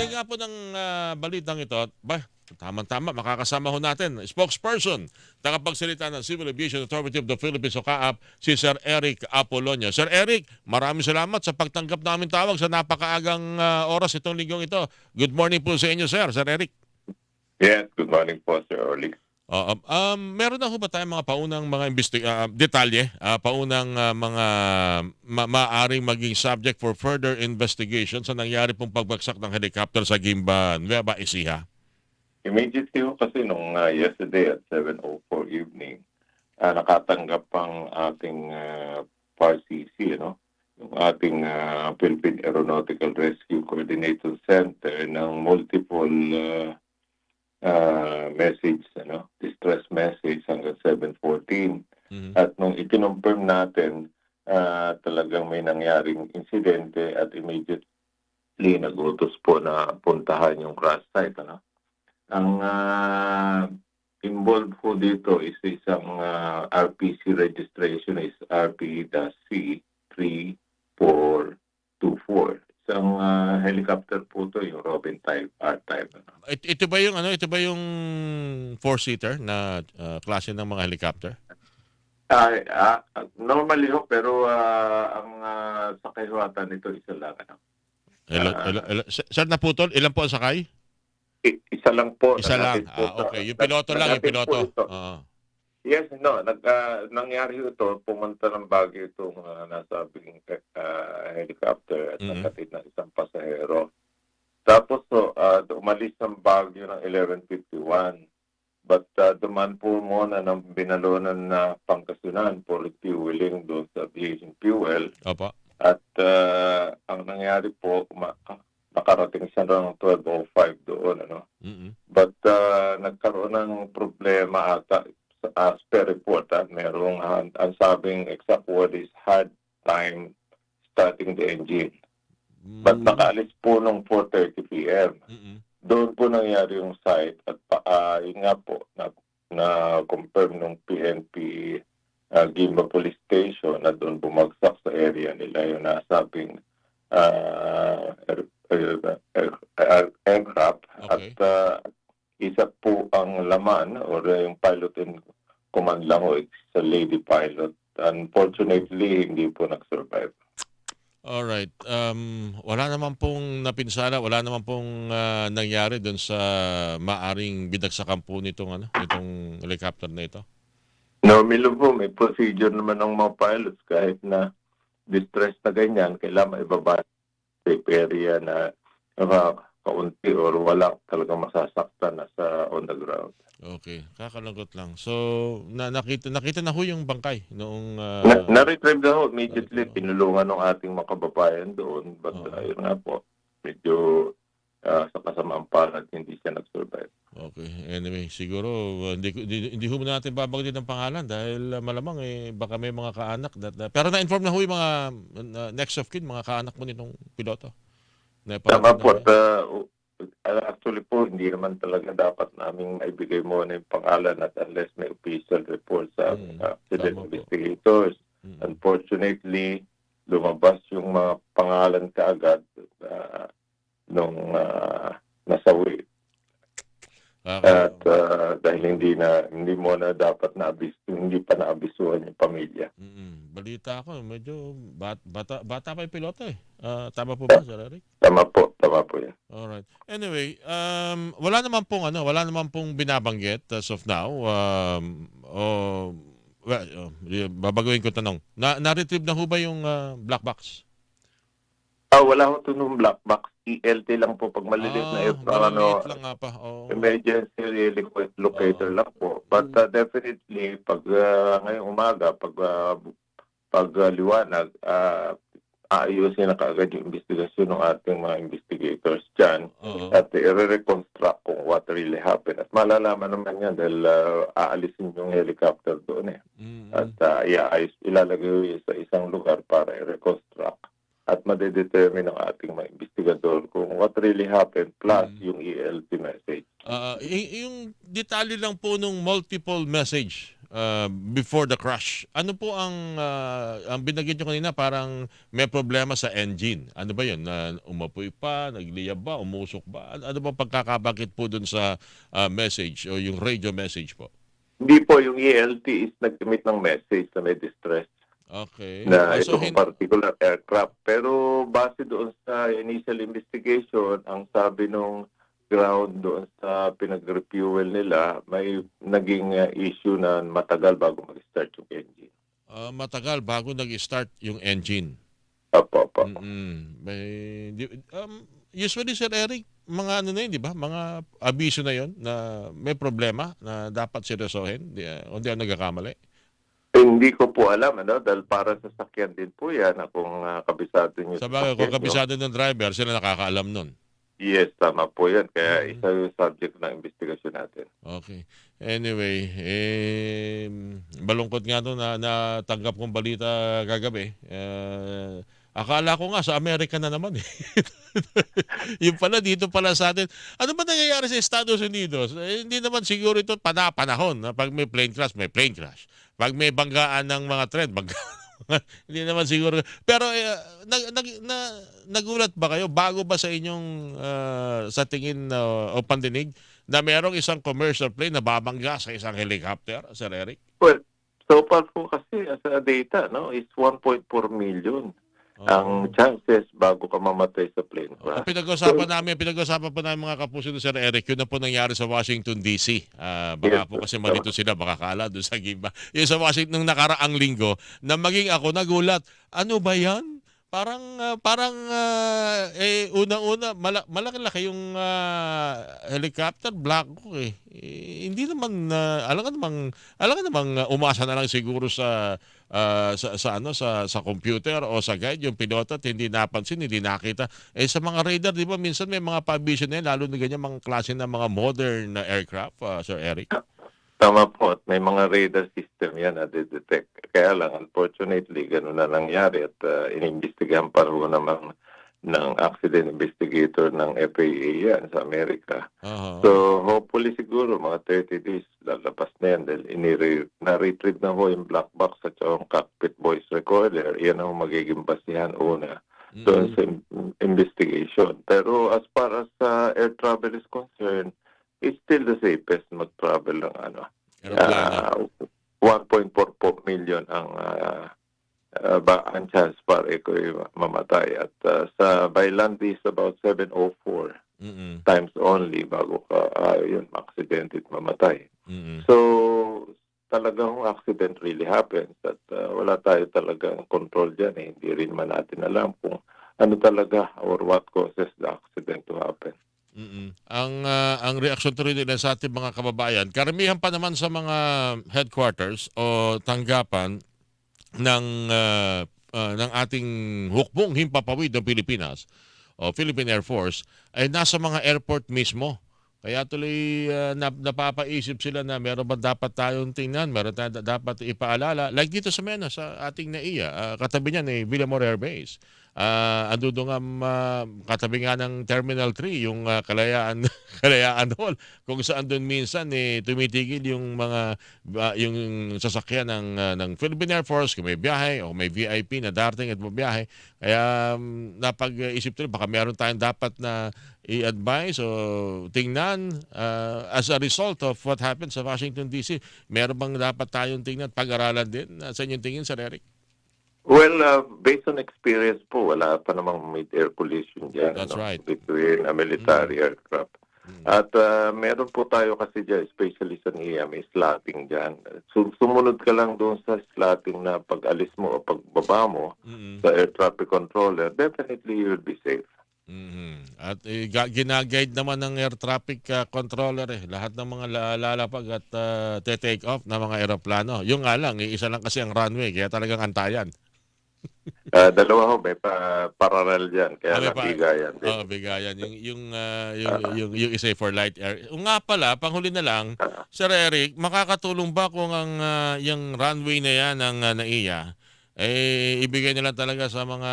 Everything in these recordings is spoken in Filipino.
Kaugnay nga po ng ah, balitang ito, ba, tama-tama, makakasama ho natin, spokesperson, tagapagsalita ng Civil Aviation Authority of the Philippines o CAAP, si Sir Eric Apolonio. Sir Eric, maraming salamat sa pagtanggap namin tawag sa napakaagang ah, oras itong linggong ito. Good morning po sa inyo, sir. Sir Eric. Yes, good morning po, Sir Orly. Oo, um, meron na ho ba tayong mga paunang mga ah, detalye, ah, paunang ah, mga ma- maaring maging subject for further investigation sa nangyari pong pagbagsak ng helicopter sa Gimba, Nueva Ecija? Immediately ho kasi nung uh, yesterday at 7.04 evening, ah, nakatanggap ang ating uh, PARCC, no? yung ating ah, Philippine Aeronautical Rescue Coordinator Center ng multiple ah, ah, message, ano, distress message hanggang 7.14. Mhm. At nung ikinomfirm natin, ah, talagang may nangyaring insidente at immediately nagutos po na puntahan yung crash site. Ano? Ang ah, involved po dito is isang ah, RPC registration is RP-C 3424. Isang ah, helicopter po to yung Robin type, R-type. Ano? It- ito ba yung ano, ito ba yung four-seater na ah, klase ng mga helicopter? Ah, ah, normally ho, pero ah, ang uh, sakayuatan nito isa lang. Ano? Ilan, Ah. ilan- ilan- sir, naputol? Ilan po ang sakay? Isa lang po. Isa lang. Ah, okay. Yung piloto lang, yung piloto. Oo. Yes, no. Nag, ah, nangyari ito, pumunta ng Baguio itong uh, nasabing ah, helicopter at Mhm. nakatid ng isang pasahero. Tapos so, ah, umalis ng Baguio ng 11.51. But uh, duman po muna ng binalonan na pangkasunan for refueling doon sa aviation fuel. Opo. At ah, ang nangyari po, ma- nakarating siya ng 12.05 doon. Ano? Mhm. But uh, nagkaroon ng problema ata as per report. ah, merong ah, ang sabing exact word is hard time starting the engine. But Mm. nakaalis po nung 4.30 p.m. Mhm. Doon po nangyari yung site at ah, yun nga po na, na confirm nung PNP uh, Gimba Police Station na doon bumagsak sa area nila yung nasabing ah, air, air- air- air- aircraft Okay. at ah, isa po ang laman or yung pilot in command lang o sa lady pilot. Unfortunately, hindi po nag-survive. Alright. Um, wala naman pong napinsala, wala naman pong ah, nangyari doon sa maaring bidagsakan po nitong, ano, nitong helicopter na ito. Normally po, may procedure naman ng mga pilots kahit na distress na ganyan, kailangan maibaba sa area na uh, kaunti or wala talaga masasaktan na sa on the ground. Okay, kakalungkot lang. So, na, nakita nakita na ho yung bangkay noong ah, na, na-retrieve na ho, immediately Oo. pinulungan ng ating mga kababayan doon. But Oo. uh, yun nga po, medyo uh, sa kasamaan palad, hindi siya nag-survive. Okay. Anyway, siguro uh, hindi hindi, hindi ho natin babanggitin ng pangalan dahil uh, malamang eh baka may mga kaanak that, that- pero na-inform na ho yung mga uh, next of kin, mga kaanak mo nitong piloto. Na Tama po. At, uh, uh, actually po, hindi naman talaga dapat namin maibigay mo na yung pangalan at unless may official report sa Mm, uh, accident po. investigators. Mm. Unfortunately, lumabas yung mga pangalan kaagad uh, nung uh, nasawi. Kaka- At uh, dahil hindi na hindi mo na dapat na hindi pa naabisuhan yung pamilya. Mm, balita ko, medyo bat, bata, bata pa yung piloto eh. Ah, tama po ba, Sir Eric? Tama po, tama po yan. Alright. Anyway, um, wala naman pong ano, wala naman pong binabanggit as of now. Um, o well, uh, babaguhin ko tanong. Na na-retrieve na ho ba yung ah, black box? Ah, wala ko tunong black box. ELT lang po pag maliliit na Ah, aircraft. Ano, maliliit lang nga pa. Oo. emergency loc- locator Oo. lang po. But uh, definitely, pag uh, ngayong umaga, pag, uh, pag uh, liwanag, uh, aayusin na kaagad yung investigasyon ng ating mga investigators dyan Oo. at i-reconstruct kung what really happened. At malalaman naman yan dahil uh, aalisin yung helicopter doon eh. Mm, At uh, iaayos, ilalagay sa isang lugar para i-reconstruct at madedetermine ng ating mga investigador kung what really happened plus Mm. yung ELT message. Ah, y- yung detalye lang po nung multiple message uh, before the crash. Ano po ang uh, ang binanggit nyo kanina parang may problema sa engine. Ano ba 'yun? Na umapoy pa, nagliyab ba, umusok ba? Ano, ano ba pagkakabakit po dun sa uh, message o yung radio message po? Hindi po, yung ELT is nag-emit ng message na may distress Okay. na Oh, so itong hin- particular aircraft. Pero base doon sa initial investigation, ang sabi nung ground doon sa pinag-refuel nila, may naging uh, issue na matagal bago mag-start yung engine. uh, matagal bago nag-start yung engine. Apo, apo. Mm-mm. May, di- um, usually, Sir Eric, mga ano na yun, di ba? Mga abiso na yun na may problema na dapat seryosohin. Di, uh, hindi ako nagkakamali. Hindi ko po alam, ano, dahil para sa sakyan din po yan, na kung uh, kabisado nyo Sa bagay, kung kabisado ng driver, sila nakakaalam nun. Yes, tama po yan. Kaya Mhm. isa yung subject ng investigasyon natin. Okay. Anyway, eh, malungkot nga to na natanggap kong balita kagabi. Eh, akala ko nga sa Amerika na naman eh. yung pala dito pala sa atin. Ano ba nangyayari sa Estados Unidos? Eh, hindi naman siguro ito panapanahon. Na pag may plane crash, may plane crash. Pag may banggaan ng mga trend, banggaan. hindi naman siguro. Pero eh, nag, nag, na, nagulat ba kayo bago ba sa inyong ah, sa tingin ah, o pandinig na merong isang commercial plane na babangga sa isang helicopter, Sir Eric? Well, so far po kasi as a data, no, is 1.4 million ang chances bago ka mamatay sa plane crash. pinag-usapan namin, pinag-usapan po namin mga kapuso ni Sir Eric, yun na po nangyari sa Washington DC. Ah, baka Yes, po kasi malito sila, baka kala doon sa Gimba. Yung sa Washington nung nakaraang linggo, na maging ako nagulat, ano ba yan? Parang ah, parang ah, eh una-una mala- malaki-laki yung ah, helicopter black Hawk eh. Eh, hindi naman uh, alam ka namang alam ka namang ah, umasa na lang siguro sa ah, sa, sa ano sa sa computer o sa guide yung piloto at hindi napansin, hindi nakita. Eh sa mga radar, di ba minsan may mga pa-vision na yan, lalo na ganyan mga klase ng mga modern na aircraft, ah, Sir Eric. Tama po, at may mga radar system yan na detect. Kaya lang, unfortunately, ganun na nangyari at uh, inimbestigahan pa rin naman ng accident investigator ng FAA yan sa Amerika. Aha. So, hopefully siguro mga 30 days lalabas na yan dahil inire- na-retrieve na ho yung black box at yung cockpit voice recorder. Yan ang magiging basihan una Mm-mm. doon sa investigation. Pero as far as uh, air travel is concerned, it's still the safest mag-travel ng ano. Uh, 1.4 po million ang uh, uh, ba ang chance para iko'y mamatay. At uh, sa by land is about 704 Mm-mm. times only bago ka uh, yun, aksidente at mamatay. Mm-mm. So, talagang accident really happens at uh, wala tayo talagang control dyan. Eh. Hindi rin man natin alam kung ano talaga or what causes the accident to happen. Mm-mm. Ang ah, ang reaksyon tuloy nila sa ating mga kababayan, karamihan pa naman sa mga headquarters o tanggapan ng ah, ah, ng ating hukbong himpapawid ng Pilipinas o Philippine Air Force ay nasa mga airport mismo. Kaya tuloy nap- napapaisip sila na meron ba dapat tayong tingnan, meron tayo da- dapat ipaalala. Like dito sa Mena, sa ating NAIA, ah, katabi niyan eh, Villamor Air Base. Ah, ando doon nga ah, katabi nga ng Terminal 3 yung ah, Kalayaan Kalayaan Hall kung saan doon minsan eh tumitigil yung mga ah, yung sasakyan ng ah, ng Philippine Air Force kung may biyahe o may VIP na darating at bumiyahe kaya um, napag-isip tuloy baka meron tayong dapat na i-advise o tingnan ah, as a result of what happened sa Washington DC meron bang dapat tayong tingnan pag-aralan din Ah, sa inyong tingin Sir Eric? Well, uh, based on experience po, wala pa namang mid-air collision dyan That's ano, right. between a military aircraft. Mm. At uh, meron po tayo kasi dyan, especially sa NIA, may slotting dyan. So, sumunod ka lang doon sa slotting na pag-alis mo o pagbaba mo Mm-mm. sa air traffic controller, definitely you will be safe. Mhm. At eh, ginaguide naman ng air traffic ah, controller eh. Lahat ng mga la- lalapag at ah, te-take off na mga eroplano. Yung nga lang, eh, isa lang kasi ang runway, kaya talagang antayan. Uh, dalawa ho, may pa parallel dyan, kaya Ah, may lang pa- bigayan. Oo, bigayan. Yung, yung, ah, yung, yung, yung isa for light air. O nga pala, panghuli na lang, Sir Eric, makakatulong ba kung ang ah, yung runway na yan ng uh, NAIA, eh, ibigay nila talaga sa mga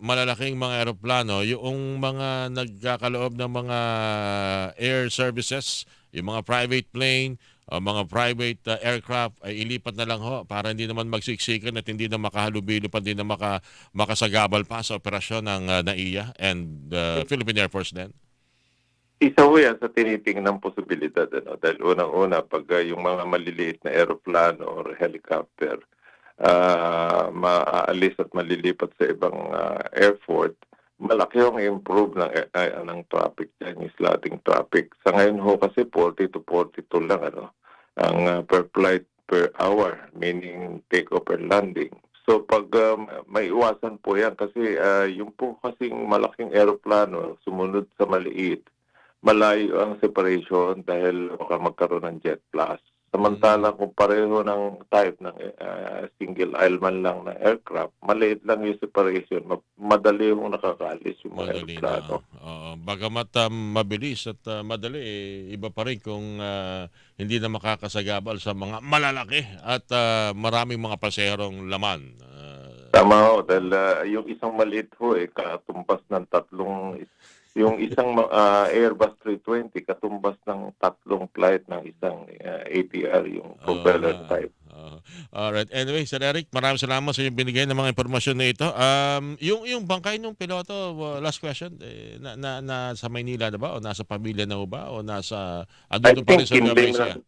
malalaking mga eroplano, yung mga nagkakaloob ng mga air services, yung mga private plane, uh, mga private uh, aircraft ay ilipat na lang ho para hindi naman magsiksikan at hindi na makahalubilo pa, hindi na maka, makasagabal pa sa operasyon ng uh, NAIA and uh, Philippine Air Force din. Isa ho yan sa tinitingnan posibilidad. Ano? Dahil unang-una, pag uh, yung mga maliliit na aeroplano or helicopter ah maaalis at malilipat sa ibang ah, airport, malaki yung improve ng, eh, ah, ng traffic yung slotting traffic. Sa ngayon ho kasi 40 to 42 lang ano, ang ah, per flight per hour, meaning take off and landing. So pag um, may iwasan po yan kasi ah, yung po kasing malaking aeroplano sumunod sa maliit, malayo ang separation dahil baka magkaroon ng jet blast. Samantala kung pareho ng type ng ah, single aisle man lang na aircraft, maliit lang yung separation, ma- madali yung nakakaalis yung mga Madali na. aeroplano. Oo. bagamat um, mabilis at uh, madali, eh, iba pa rin kung uh, hindi na makakasagabal sa mga malalaki at uh, maraming mga paserong laman. Uh, Tama ho, dahil ah, yung isang maliit ho eh, katumbas ng tatlong, yung isang ah, Airbus 320, katumbas ng tatlong flight ng isang ah, ATR, yung propeller Oo. type. Oo. alright. Anyway, Sir Eric, maraming salamat sa iyong binigay ng mga impormasyon na ito. Um, yung, yung bangkay ng piloto, uh, last question, eh, na, na, na sa Maynila na ba? O nasa pamilya na ba? O nasa, andun pa rin sa na,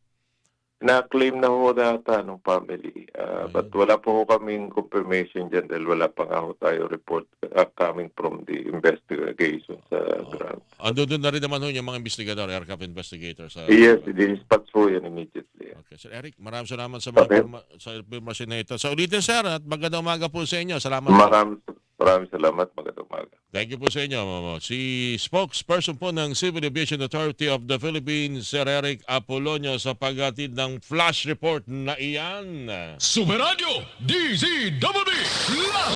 na-claim na ho data ng family. Ah, Ayun. but wala po ho kaming confirmation dyan dahil wala pa nga ho tayo report ah, coming from the investigation sa ground. Andun doon na rin naman ho yung mga investigador, aircraft investigator. Sa, yes, dispatch po yan immediately. Okay, Sir Eric, maraming salamat sa mga Okay. sa informasyon na ito. Sa ulitin, Sir, at magandang umaga po sa inyo. Salamat. Maraming, maraming salamat. Magandang umaga. Thank you po sa inyo. Mamo. Si spokesperson po ng Civil Aviation Authority of the Philippines, Sir Eric Apolonio, sa paghatid ng flash report na iyan. Super Radio DZWB